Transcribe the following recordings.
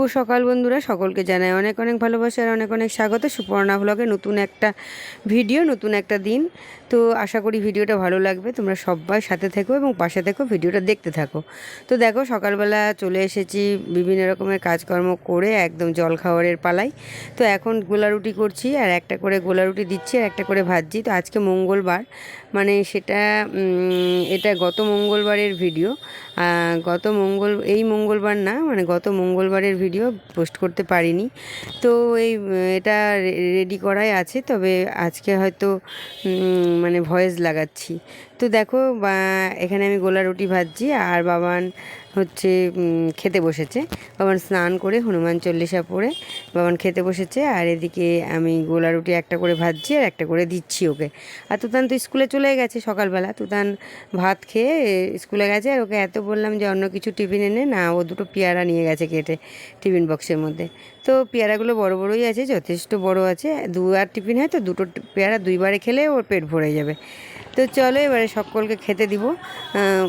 শুভ সকাল বন্ধুরা, সকলকে জানাই অনেক অনেক ভালোবাসা আর অনেক অনেক স্বাগত। সুপর্ণা ব্লগে নতুন একটা ভিডিও নতুন একটা দিন। তো আশা করি ভিডিওটা ভালো লাগবে। তোমরা সবাই সাথে থেকো এবং পাশে থেকো ভিডিওটা দেখতে থাকো। তো দেখো, সকালবেলা চলে এসেছি বিভিন্ন রকমের কাজকর্ম করে একদম জল খাওয়ারের পালাই তো এখন গোলা রুটি করছি আর একটা করে গোলা রুটি দিচ্ছি আর একটা করে ভাজছি। তো আজকে মঙ্গলবার মানে সেটা এটা গত মঙ্গলবারের ভিডিও গত মঙ্গল, এই মঙ্গলবার না মানে গত মঙ্গলবারের ভিডিও পোস্ট করতে পারিনি। তো এই, এটা রেডি করাই আছে, তবে আজকে হয়তো মানে ভয়েস লাগাচ্ছি। তো দেখো এখানে আমি গোলা রুটি ভাজছি আর বাবান হচ্ছে খেতে বসেছে। বাবান স্নান করে হনুমান চল্লিশা পরে বাবান খেতে বসেছে আর এদিকে আমি গোলা রুটি একটা করে ভাজছি আর একটা করে দিচ্ছি ওকে। আর তুতান তো স্কুলে চলে গেছে সকালবেলা। তুতান ভাত খেয়ে স্কুলে গেছে আর ওকে এত বললাম যে অন্য কিছু টিফিন এনে, না, ও দুটো পেয়ারা নিয়ে গেছে কেটে টিফিন বক্সের মধ্যে। তো পেয়ারাগুলো বড় বড়ই আছে, যথেষ্ট বড় আছে। দু আর টিফিন হয় তো, দুটো পেয়ারা দুইবারে খেলে ওর পেট ভরে যাবে। তো চলো এবারে সকলকে খেতে দিব।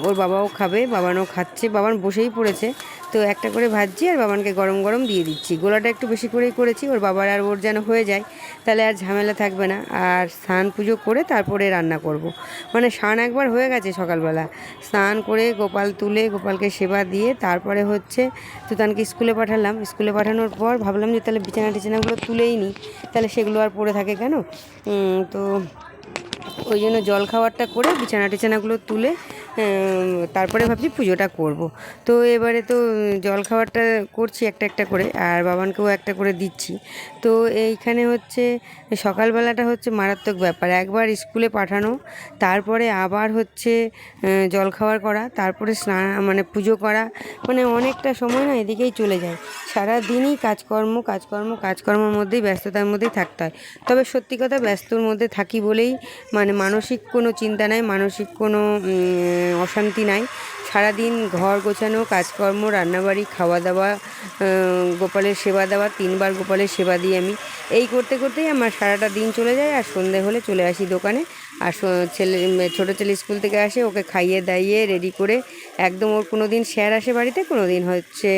ওর বাবাও খাবে, বাবানও খাচ্ছে, বাবান বসেই পড়েছে। তো একটা করে ভাজছি আর বাবানকে গরম গরম দিয়ে দিচ্ছি। গোলাটা একটু বেশি করেই করেছি, ওর বাবার আর ওর যেন হয়ে যায়, তাহলে আর ঝামেলা থাকবে না। আর স্নান পুজো করে তারপরে রান্না করব। মানে স্নান একবার হয়ে গেছে সকালবেলা। স্নান করে গোপাল তুলে গোপালকে সেবা দিয়ে তারপরে হচ্ছে তুতানকে স্কুলে পাঠালাম। স্কুলে পাঠানোর পর ভাবলাম যে তাহলে বিছানা টিছানাগুলো তুলেই নিই তাহলে সেগুলো আর পড়ে থাকে কেন? তো ওই জন্য জল খাবারটা করে বিছানা টিছানাগুলো তুলে তারপরে ভাবছি পুজোটা করব। তো এবারে তো জল খাবারটা করছি একটা একটা করে আর বাবানকেও একটা করে দিচ্ছি। তো এইখানে হচ্ছে সকালবেলাটা হচ্ছে মারাত্মক ব্যাপার। একবার স্কুলে পাঠানো তারপরে আবার হচ্ছে আহ, জল খাবার করা তারপরে স্নান মানে পুজো করা মানে অনেকটা সময় না এদিকেই চলে যায়। সারা দিনই কাজকর্ম কাজকর্ম কাজকর্মের মধ্যেই ব্যস্ততার মধ্যেই থাকতে হয়। তবে সত্যি কথা ব্যস্তর মধ্যে থাকি বলেই মানে মানসিক কোনো চিন্তা নাই মানসিক কোনো অশান্তি নাই। সারাদিন ঘর গোছানো, কাজকর্ম, রান্নাবাড়ি খাওয়া দাওয়া গোপালের সেবা দেওয়া, তিনবার গোপালের সেবা দিই আমি। এই করতে করতেই আমার সারাটা দিন চলে যায় আর সন্ধে হলে চলে আসি দোকানে। আর ছেলে ছোটো ছেলে স্কুল থেকে আসে, ওকে খাইয়ে দাইয়ে রেডি করে একদম ওর কোনো দিন স্যার আসে বাড়িতে কোনো দিন হচ্ছে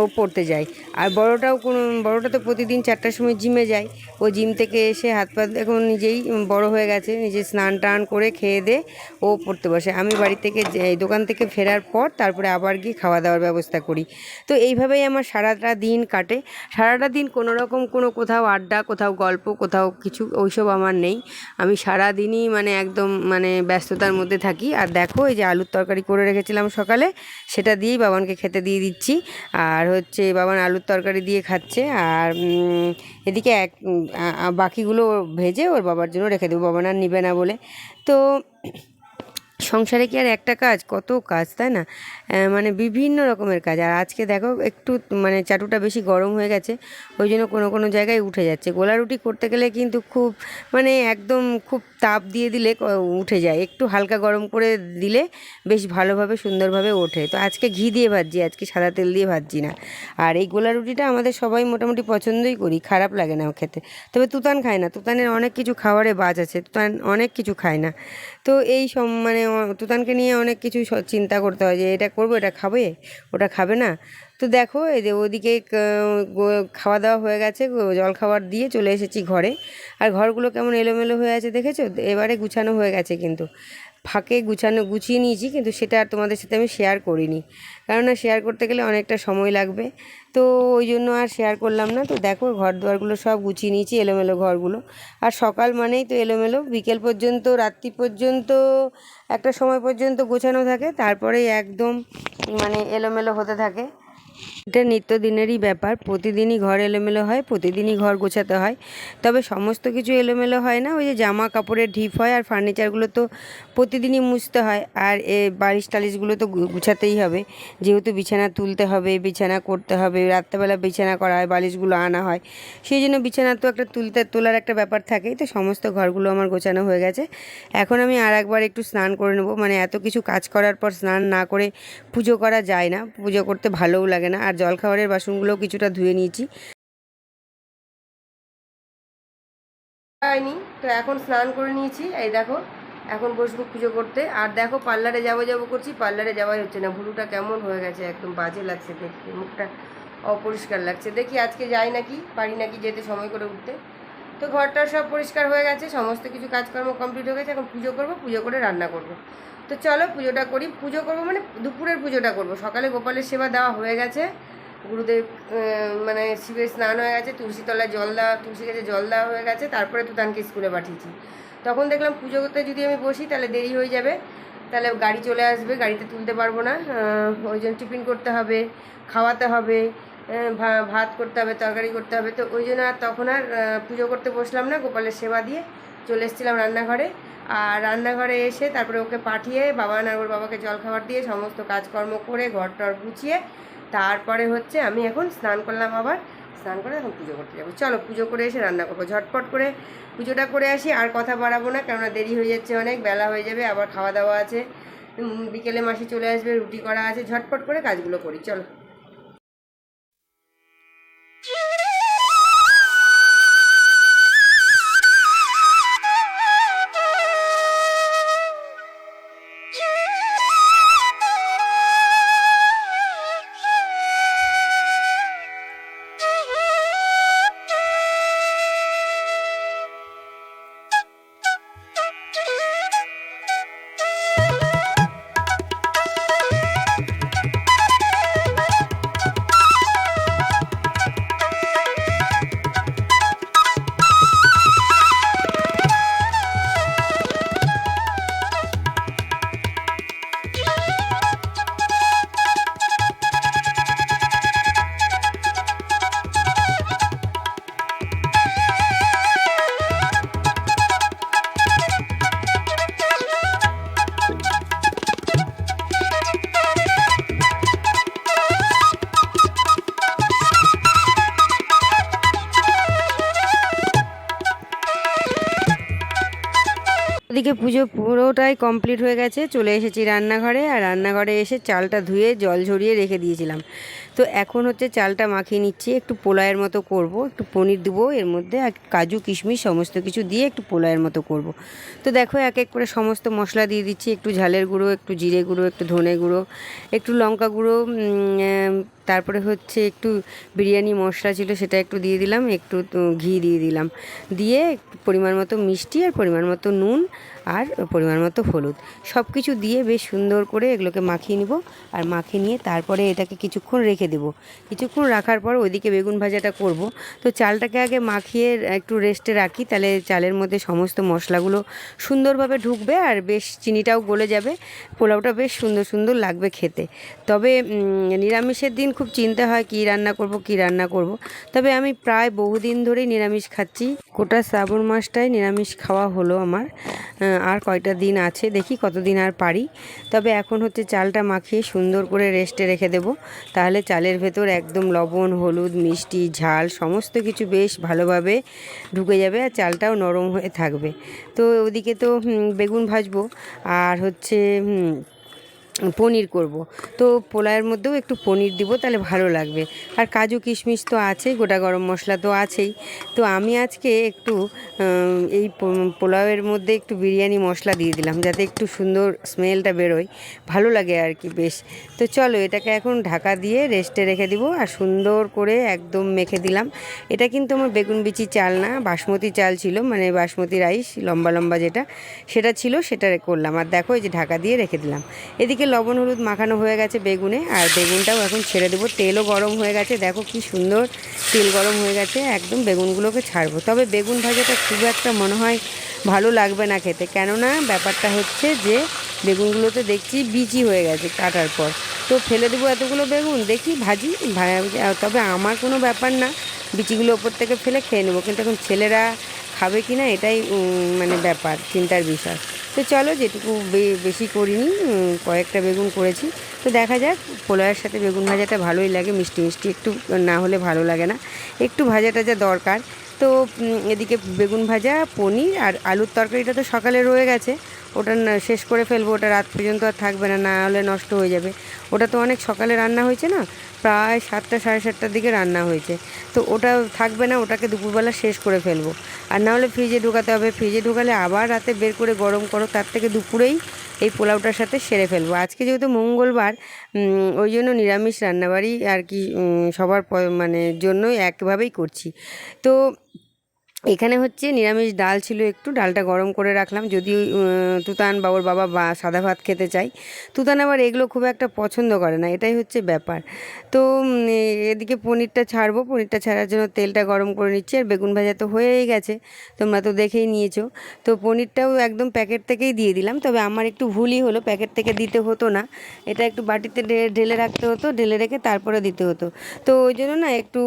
ও পড়তে যায়। আর বড়টাও কোনো, বড়টা তো প্রতিদিন চারটার সময় জিমে যায়। ও জিম থেকে এসে হাত পা এখন নিজেই বড় হয়ে গেছে, নিজে স্নান টান করে খেয়ে দে, ও পড়তে বসে। আমি বাড়ি থেকে দোকান থেকে ফেরার পর তারপরে আবার গিয়ে খাওয়া দাওয়ার ব্যবস্থা করি। তো এইভাবেই আমার সারাটা দিন কাটে। সারাটা দিন কোনো রকম কোনো কোথাও আড্ডা, কোথাও গল্প, কোথাও কিছু, ওইসব আমার নেই। আমি সারা দিনই মানে একদম মানে ব্যস্ততার মধ্যে থাকি। আর দেখো, এই যে আলুর তরকারি করে রেখেছিলাম সকালে, সেটা দিয়েই বাবানকে খেতে দিয়ে দিচ্ছি। আর হচ্ছে বাবান আলুর তরকারি দিয়ে খাচ্ছে। আর এদিকে এক বাকিগুলো ভেজে ওর বাবার জন্য রেখে দেবো। বাবান আর নিবে না বলে। তো সংসারে কি আর একটা কাজ? কত কাজ, তাই না? মানে বিভিন্ন রকমের কাজ। আর আজকে দেখো, একটু মানে চাটুটা বেশি গরম হয়ে গেছে, ওই জন্য কোনো কোনো জায়গায় উঠে যাচ্ছে। গোলা রুটি করতে গেলে কিন্তু খুব মানে একদম খুব তাপ দিয়ে দিলে উঠে যায়। একটু হালকা গরম করে দিলে বেশ ভালোভাবে, সুন্দরভাবে ওঠে। তো আজকে ঘি দিয়ে ভাজছি, আজকে সাদা তেল দিয়ে ভাজছি না। আর এই গোলা রুটিটা আমাদের সবাই মোটামুটি পছন্দই করি, খারাপ লাগে না খেতে। তবে তুতান খায় না। তুতানের অনেক কিছু খাবারে বাজ আছে, তুতান অনেক কিছু খায় না। তো এই সব মানে তুতানকে নিয়ে অনেক কিছু চিন্তা করতে হয় যে এটা করব, এটা খাবে, ওটা খাবে না। তো দেখো, এই যে ওদিকে খাওয়া দাওয়া হয়ে গেছে জল খাবার দিয়ে চলে এসেছি ঘরে। আর ঘরগুলো কেমন এলোমেলো হয়ে আছে দেখেছ? এবারে গুছানো হয়ে গেছে কিন্তু। ফাঁকে গুছানো, গুছিয়ে নিয়েছি, কিন্তু সেটা আর তোমাদের সাথে আমি শেয়ার করিনি। কেননা শেয়ার করতে গেলে অনেকটা সময় লাগবে। তো ওই জন্য আর শেয়ার করলাম না। তো দেখো ঘর দুয়ারগুলো সব গুছিয়ে নিয়েছি, এলোমেলো ঘরগুলো। আর সকাল মানেই তো এলোমেলো। বিকেল পর্যন্ত, রাত্রি পর্যন্ত, একটা সময় পর্যন্ত গোছানো থাকে। তারপরে একদম মানে এলোমেলো হতে থাকে। এটা নিত্যদিনেরই ব্যাপার। প্রতিদিনই ঘর এলোমেলো হয়, প্রতিদিনই ঘর গোছাতে হয়। তবে সমস্ত কিছু এলোমেলো হয় না, ওই যে জামা কাপড়ের ঢিপ হয় আর ফার্নিচারগুলো তো প্রতিদিনই মুছতে হয়। আর এ বালিশ টালিশগুলো তো গুছাতেই হবে। যেহেতু বিছানা তুলতে হবে, বিছানা করতে হবে, রাত্রেবেলা বিছানা করা হয়, বালিশগুলো আনা হয়। সেই জন্য বিছানা তো একটা তুলতে, তোলার একটা ব্যাপার থাকেই। তো সমস্ত ঘরগুলো আমার গোছানো হয়ে গেছে। এখন আমি আর একবার একটু স্নান করে নেব। মানে এত কিছু কাজ করার পর স্নান না করে পুজো করা যায় না। পুজো করতে ভালোও লাগে না। আর জলখাবারের বাসনগুলো কিছুটা ধুয়ে নিয়েছি। হয়নি, তো এখন স্নান করে নিয়েছি। এই দেখো, এখন বসবো পুজো করতে। আর দেখো, পার্লারে যাব যাব করছি, পার্লারে যাওয়াই হচ্ছে না। ভুলুটা কেমন হয়ে গেছে, একদম বাজে লাগছে দেখতে। মুখটা অপরিষ্কার লাগছে। দেখি আজকে যাই নাকি, পারি নাকি যেতে সময় করে উঠতে। তো ঘরটা সব পরিষ্কার হয়ে গেছে, সমস্ত কিছু কাজকর্ম কমপ্লিট হয়ে গেছে, এখন পুজো করব, পুজো করে রান্না করব। তো চলো পুজোটা করি, পুজো করব মানে দুপুরের পুজোটা করব। সকালে গোপালের সেবা দেওয়া হয়ে গেছে, গুরুদেব মানে শিবের স্নান হয়ে গেছে তুলসী তলায় জল দেওয়া, তুলসী গাছে জল দেওয়া হয়ে গেছে, তারপরে তুতানকে স্কুলে পাঠিয়েছি। তখন দেখলাম পুজো করতে যদি আমি বসি, তাহলে দেরি হয়ে যাবে। তাহলে গাড়ি চলে আসবে, গাড়িতে তুলতে পারব না ওই জন্য টিফিন করতে হবে, খাওয়াতে হবে ভাত করতে হবে, তরকারি করতে হবে, তো ওই জন্য আর তখন আর পুজো করতে বসলাম না, গোপালের সেবা দিয়ে চলে এসেছিলাম রান্নাঘরে। আর রান্নাঘরে এসে তারপরে ওকে পাঠিয়ে বাবা আর ওর বাবাকে জল খাবার দিয়ে সমস্ত কাজকর্ম করে ঘর টর গুছিয়ে তারপরে হচ্ছে আমি এখন স্নান করলাম আবার। স্নান করে এখন পুজো করতে যাব। চলো পুজো করে এসে রান্না করব। ঝটপট করে পুজোটা করে আসি, আর কথা বাড়াবো না, কেননা দেরি হয়ে যাচ্ছে অনেক, বেলা হয়ে যাবে, আবার খাওয়া দাওয়া আছে। বিকেলে মাসে চলে আসবে, রুটি করা আছে, ঝটপট করে কাজগুলো করি। চলো। পুজো পুরোটাই কমপ্লিট হয়ে গেছে। চলে এসেছি রান্নাঘরে আর রান্নাঘরে এসে চালটা ধুয়ে জল ঝরিয়ে রেখে দিয়েছিলাম। তো এখন হচ্ছে চালটা মাখিয়ে নিচ্ছি। একটু পোলায়ের মতো করব। একটু পনির দেবো এর মধ্যে আর কাজু, কিশমিশ সমস্ত কিছু দিয়ে একটু পোলায়ের মতো করব। তো দেখো এক এক করে সমস্ত মশলা দিয়ে দিচ্ছি। একটু ঝালের গুঁড়ো, একটু জিরে গুঁড়ো, একটু ধনে গুঁড়ো, একটু লঙ্কা গুঁড়ো তারপরে হচ্ছে একটু বিরিয়ানি মশলা ছিল সেটা একটু দিয়ে দিলাম, একটু ঘি দিয়ে দিলাম। দিয়ে পরিমাণ মতো মিষ্টি আর পরিমাণ মতো নুন আর পরিমাণ মতো হলুদ। সব কিছু দিয়ে বেশ সুন্দর করে এগুলোকে মাখিয়ে নিব আর মাখিয়ে নিয়ে তারপরে এটাকে কিছুক্ষণ রেখে দেবো। কিছুক্ষণ রাখার পর ওইদিকে বেগুন ভাজাটা করব। তো চালটাকে আগে মাখিয়ে একটু রেস্টে রাখি, তাহলে চালের মধ্যে সমস্ত মশলাগুলো সুন্দরভাবে ঢুকবে আর বেশ চিনিটাও গলে যাবে। পোলাওটা বেশ সুন্দর সুন্দর লাগবে খেতে। তবে নিরামিষের দিন খুব চিন্তা হয় কি রান্না করব, কি রান্না করব। তবে আমি প্রায় বহুদিন ধরেই নিরামিষ খাচ্ছি। গোটা শ্রাবণ মাসটাই নিরামিষ খাওয়া হলো আমার। আর কয়টা দিন আছে দেখি কতদিন আর পারি। তবে এখন হচ্ছে চালটা মাখিয়ে সুন্দর করে রেস্টে রেখে দেব। তাহলে চালের ভেতর একদম লবণ, হলুদ, মিষ্টি, ঝাল সমস্ত কিছু বেশ ভালোভাবে ঢুকে যাবে আর চালটাও নরম হয়ে থাকবে। তো ওদিকে তো বেগুন ভাজবো। আর হচ্ছে পনির করব। তো পোলায়ের মধ্যেও একটু পনির দিব, তাহলে ভালো লাগবে। আর কাজু কিশমিশ তো আছেই, গোটা গরম মশলা তো আছেই। তো আমি আজকে একটু এই পোলাওয়ের মধ্যে একটু বিরিয়ানি মশলা দিয়ে দিলাম, যাতে একটু সুন্দর স্মেলটা বেরোয়। ভালো লাগে আর কি বেশ। তো চলো এটাকে এখন ঢাকা দিয়ে রেস্টে রেখে দিব, আর সুন্দর করে একদম মেখে দিলাম। এটা কিন্তু আমার বেগুন বিচি চাল না, বাসমতি চাল ছিল মানে বাসমতি রাইস, লম্বা লম্বা যেটা, সেটা ছিল, সেটা করলাম। আর দেখো এই যে ঢাকা দিয়ে রেখে দিলাম। এদিকে লবণ, হলুদ মাখানো হয়ে গেছে বেগুনে, আর বেগুনটাও এখন ছেড়ে দেবো। তেলও গরম হয়ে গেছে, দেখো কি সুন্দর তেল গরম হয়ে গেছে, একদম বেগুনগুলোকে ছাড়বো। তবে বেগুন ভাজাটা খুব একটা মনে হয় ভালো লাগবে না খেতে, কেননা ব্যাপারটা হচ্ছে যে বেগুনগুলোতে দেখছি বিচি হয়ে গেছে কাটার পর। তো ফেলে দেবো এতগুলো বেগুন, দেখি ভাজি তবে আমার কোনো ব্যাপার না, বিচিগুলো ওপর থেকে ফেলে খেয়ে নেব। কিন্তু এখন ছেলেরা খাবে কি না এটাই মানে ব্যাপার, চিন্তার বিষয়। তো চলো যেটুকু বেশি করিনি কয়েকটা বেগুন করেছি। তো দেখা যাক পোলাওয়ের সাথে বেগুন ভাজাটা ভালোই লাগে, মিষ্টি মিষ্টি একটু না হলে ভালো লাগে না। একটু ভাজাটা যা দরকার। তো এদিকে বেগুন ভাজা, পনির আর আলুর তরকারিটা তো সকালে রয়ে গেছে। ওটা শেষ করে ফেলব, ওটা রাত পর্যন্ত আর থাকবে না না হলে নষ্ট হয়ে যাবে। ওটা তো অনেক সকালে রান্না হয়েছে না, প্রায় সাতটা, সাড়ে সাতটার দিকে রান্না হয়েছে। তো ওটা থাকবে না, ওটাকে দুপুরবেলা শেষ করে ফেলব। আর না হলে ফ্রিজে ঢোকাতে হবে, ফ্রিজে ঢোকালে আবার রাতে বের করে গরম করো, তার থেকে দুপুরেই এই পোলাওটার সাথে সেরে ফেলব। আজকে যেহেতু মঙ্গলবার ওই জন্য নিরামিষ রান্নাবাড়ি আর কি সবার মানে জন্যই একভাবেই করছি। তো এখানে হচ্ছে নিরামিষ ডাল ছিল একটু, ডালটা গরম করে রাখলাম। যদি তুতান বা ওর বাবা বা সাদা ভাত খেতে চাই তুতান আবার এগুলো খুব একটা পছন্দ করে না, এটাই হচ্ছে ব্যাপার। তো এদিকে পনিরটা ছাড়বো। পনিরটা ছাড়ার জন্য তেলটা গরম করে নিচ্ছি, আর বেগুন ভাজা তো হয়েই গেছে, তোমরা তো দেখেই নিয়েছো। তো পনিরটাও একদম প্যাকেট থেকেই দিয়ে দিলাম, তবে আমার একটু ভুলই হলো, প্যাকেট থেকে দিতে হতো না। এটা একটু বাটিতে ঢেলে রাখতে হতো, ঢেলে রেখে তারপরে দিতে হতো। তো ওই জন্য না একটু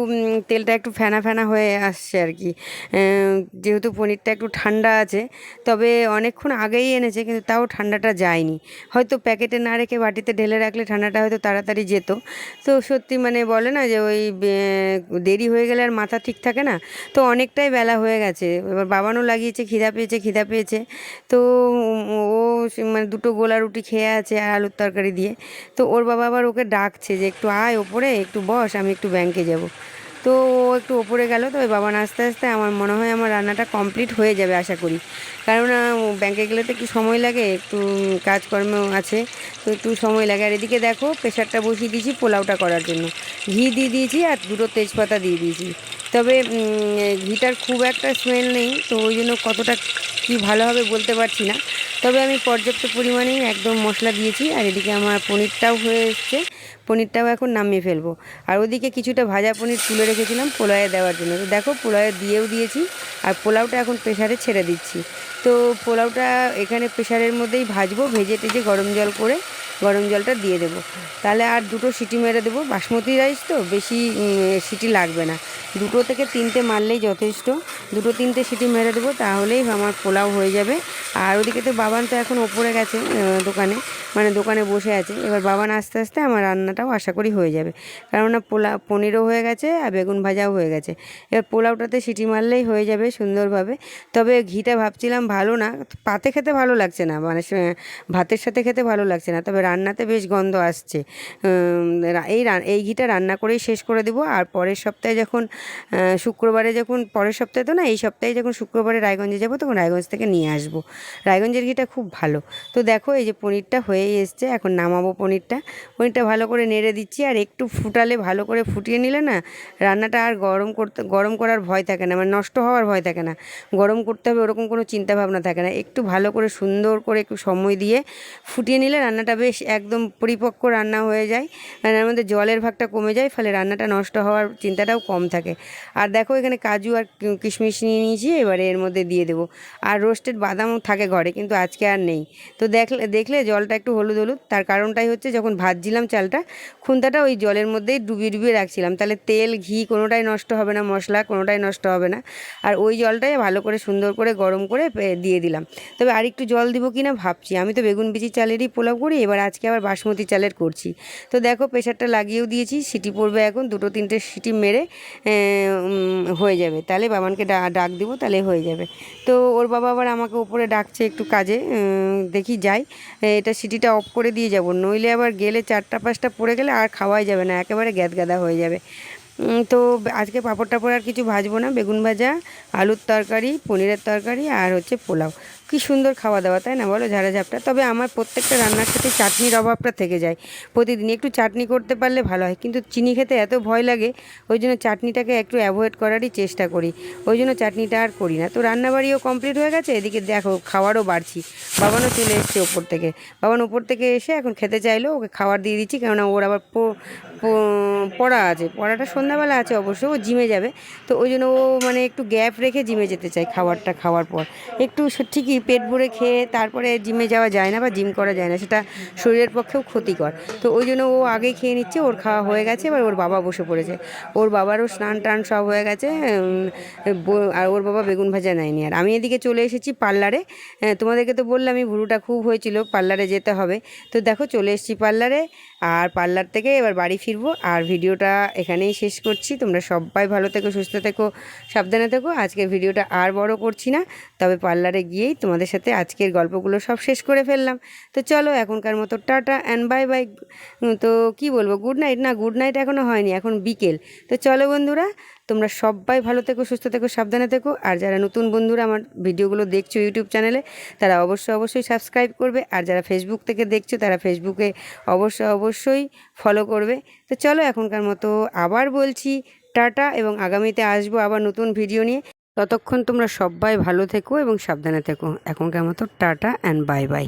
তেলটা একটু ফেনা ফেনা হয়ে আসছে আর কি। যেহেতু পনিরটা একটু ঠান্ডা আছে, তবে অনেকক্ষণ আগেই এনেছে, কিন্তু তাও ঠান্ডাটা যায়নি। হয়তো প্যাকেটে না রেখে বাটিতে ঢেলে রাখলে ঠান্ডাটা হয়তো তাড়াতাড়ি যেত। তো সত্যি মানে বলে না যে ওই দেরি হয়ে গেলে আর মাথা ঠিক থাকে না। তো অনেকটাই বেলা হয়ে গেছে। এবার বাবানও লাগিয়েছে, খিদা পেয়েছে খিদা পেয়েছে। তো ও মানে দুটো গোলা রুটি খেয়ে আছে আর আলুর তরকারি দিয়ে। তো ওর বাবা আবার ওকে ডাকছে যে, একটু আয় ওপরে, একটু বস, আমি একটু ব্যাংকে যাব। তো ও একটু ওপরে গেল তো ওই বাবা আস্তে আস্তে আমার মনে হয় আমার রান্নাটা কমপ্লিট হয়ে যাবে আশা করি। কারণ ব্যাংকে গেলে তো একটু সময় লাগে, একটু কাজকর্ম আছে, তো একটু সময় লাগে। আর এদিকে দেখো প্রেশারটা বসিয়ে দিয়েছি পোলাওটা করার জন্য। ঘি দিয়ে দিয়েছি আর দুটো তেজপাতা দিয়ে দিয়েছি। তবে ঘিটার খুব একটা স্মেল নেই, তো ওই জন্য কতটা কি ভালো হবে বলতে পারছি না। তবে আমি পর্যাপ্ত পরিমাণেই একদম মশলা দিয়েছি, আর এদিকে আমার পনিরটাও হয়ে এসছে। পনিরটাও এখন নামিয়ে ফেলব। আর ওদিকে কিছুটা ভাজা পনির তুলে রেখেছিলাম পোলাওয়ে দেওয়ার জন্য। তো দেখো পোলাওয়ে দিয়েও দিয়েছি, আর পোলাওটা এখন প্রেশারে ছেড়ে দিচ্ছি। তো পোলাওটা এখানে প্রেশারের মধ্যেই ভাজবো, ভেজে টেজে গরম জল করে গরম জলটা দিয়ে দেবো। তাহলে আর দুটো সিটি মেরে দেবো। বাসমতি রাইস তো, বেশি সিটি লাগবে না। দুটো থেকে তিনটে মারলেই যথেষ্ট। দুটো তিনটে সিটি মেরে দেবো, তাহলেই আমার পোলাও হয়ে যাবে। আর ওদিকে তো বাবান তো এখন ওপরে গেছে দোকানে। মানে দোকানে বসে আছে। এবার বাবান আস্তে আস্তে আমার রান্নাটাও আশা করি হয়ে যাবে। কেননা পোলা পনিরও হয়ে গেছে আর বেগুন ভাজাও হয়ে গেছে। এবার পোলাওটাতে সিটি মারলেই হয়ে যাবে সুন্দরভাবে। তবে ঘিটা ভাবছিলাম ভালো না, পাতে খেতে ভালো লাগছে না মানে ভাতের সাথে খেতে ভালো লাগছে না। তবে রান্নাতে বেশ গন্ধ আসছে। এই এই ঘিটা রান্না করেই শেষ করে দেবো। আর পরের সপ্তাহে যখন শুক্রবারে যখন, পরের সপ্তাহে তো না, এই সপ্তাহে যখন শুক্রবারে রায়গঞ্জে যাব, তখন রায়গঞ্জ থেকে নিয়ে আসব। রায়গঞ্জের ঘিটা খুব ভালো। তো দেখো এই যে পনিরটা হয়েই এসছে, এখন নামাবো পনিরটা। পনিরটা ভালো করে নেড়ে দিচ্ছি আর একটু ফুটালে ভালো করে ফুটিয়ে নিলে না রান্নাটা আর গরম করতে গরম করার ভয় থাকে না মানে নষ্ট হওয়ার ভয় থাকে না। গরম করতে হবে ওরকম কোনো চিন্তা ভাবনা থাকে না। একটু ভালো করে সুন্দর করে একটু সময় দিয়ে ফুটিয়ে নিলে রান্নাটা বেশ একদম পরিপক্ক রান্না হয়ে যায়। রান্নার মধ্যে জলের ভাগটা কমে যায়, ফলে রান্নাটা নষ্ট হওয়ার চিন্তাটাও কম থাকে। আর দেখো এখানে কাজু আর কিশমিশ নিয়ে নিয়েছি, এবারে এর মধ্যে দিয়ে দেবো। আর রোস্টেড বাদামও থাকে ঘরে, কিন্তু আজকে আর নেই। তো দেখলে দেখলে জলটা একটু হলুদ হলুদ, তার কারণটাই হচ্ছে যখন ভাজছিলাম চালটা খুন্তাটা ওই জলের মধ্যেই ডুবিয়ে ডুবিয়ে রাখছিলাম। তাহলে তেল, ঘি কোনোটাই নষ্ট হবে না, মশলা কোনোটাই নষ্ট হবে না। আর ওই জলটাই ভালো করে সুন্দর করে গরম করে দিয়ে দিলাম। তবে আর একটু জল দিব কি না ভাবছি। আমি তো বেগুন বিচি চালেরই পোলাও করি, এবার আজকে আবার বাসমতি চালের করছি। তো দেখো প্রেশারটা লাগিয়েও দিয়েছি, সিটি পড়বে এখন, দুটো তিনটে সিটি মেরে হয়ে যাবে। তাহলে বাবানকে ডাক দিব, তাহলে হয়ে যাবে। তো ওর বাবা আবার আমাকে উপরে ডাকছে একটু কাজে দেখি যাই। এটা সিটিটা অফ করে দিয়ে যাব, নইলে আবার গেলে চারটা পাঁচটা পড়ে গেলে আর খাওয়াই যাবে না, একেবারে গ্যাদ গাদা হয়ে যাবে। তো আজকে পাঁপড় টাপড় আর কিছু ভাজবো না, বেগুন ভাজা, আলুর তরকারি, পনিরের তরকারি আর হচ্ছে পোলাও। কি সুন্দর খাওয়া দাওয়া, তাই না বলো? ঝাড়া ঝাপটা তবে আমার প্রত্যেকটা রান্নার সাথে চাটনির অভাবটা থেকে যায়। প্রতিদিন একটু চাটনি করতে পারলে ভালো হয়। কিন্তু চিনি খেতে এত ভয় লাগে, ওই জন্য চাটনিটাকে একটু অ্যাভয়েড করারই চেষ্টা করি। ওই জন্য চাটনিটা আর করি না। তো রান্নাবাড়িও কমপ্লিট হয়ে গেছে, এদিকে দেখো খাওয়ারও বাড়ছি। বাবানও চলে এসছে ওপর থেকে। বাবান ওপর থেকে এসে এখন খেতে চাইলো, ওকে খাবার দিয়ে দিচ্ছি, কেননা ওর আবার পড়া আছে। পড়াটা সন্ধ্যাবেলা আছে অবশ্য, ও জিমে যাবে। তো ওই জন্য ও মানে একটু গ্যাপ রেখে জিমে যেতে চায় খাবারটা খাওয়ার পর। একটু ঠিকই পেট ভরে খেয়ে তারপরে জিমে যাওয়া যায় না বা জিম করা যায় না, সেটা শরীরের পক্ষেও ক্ষতিকর। তো ওই জন্য ও আগে খেয়ে নিচ্ছে, ওর খাওয়া হয়ে গেছে, এবার ওর বাবা বসে পড়েছে। ওর বাবারও স্নান টান সব হয়ে গেছে আর ওর বাবা বেগুন ভাজা নেয়নি আর। আমি এদিকে চলে এসেছি পার্লারে। তোমাদেরকে তো বললামই ভুরুটা খুব হয়েছিল, পার্লারে যেতে হবে। তো দেখো, চলে এসেছি পার্লারে, আর পার্লার থেকে এবার বাড়ি ফিরবো। আর ভিডিওটা এখানেই শেষ করছি। তোমরা সবাই ভালো থেকো, সুস্থ থেকো, সাবধানে থেকো। আজকের ভিডিওটা আর বড় করছি না। তবে পার্লারে গিয়েই তোমাদের সাথে আজকের গল্পগুলো সব শেষ করে ফেললাম। তো চলো, এখনকার মতো টাটা অ্যান্ড বাই বাই তো কি বলব গুড নাইট না গুড নাইট এখনও হয়নি, এখন বিকেল। তো চলো বন্ধুরা, তোমরা সবাই ভালো থেকো, সুস্থ থেকো, সাবধানে থেকো। আর যারা নতুন বন্ধুরা আমার ভিডিওগুলো দেখছ ইউটিউব চ্যানেলে তারা অবশ্যই অবশ্যই সাবস্ক্রাইব করবে। আর যারা ফেসবুক থেকে দেখছ, তারা ফেসবুকে অবশ্যই অবশ্যই ফলো করবে। তো চলো, এখনকার মতো আবার বলছি, টাটা এবং আগামীতে আসব আবার নতুন ভিডিও নিয়ে। ততক্ষণ তোমরা সবাই ভালো থেকো এবং সাবধানে থেকো। এখনকার মতো টাটা অ্যান্ড বাই বাই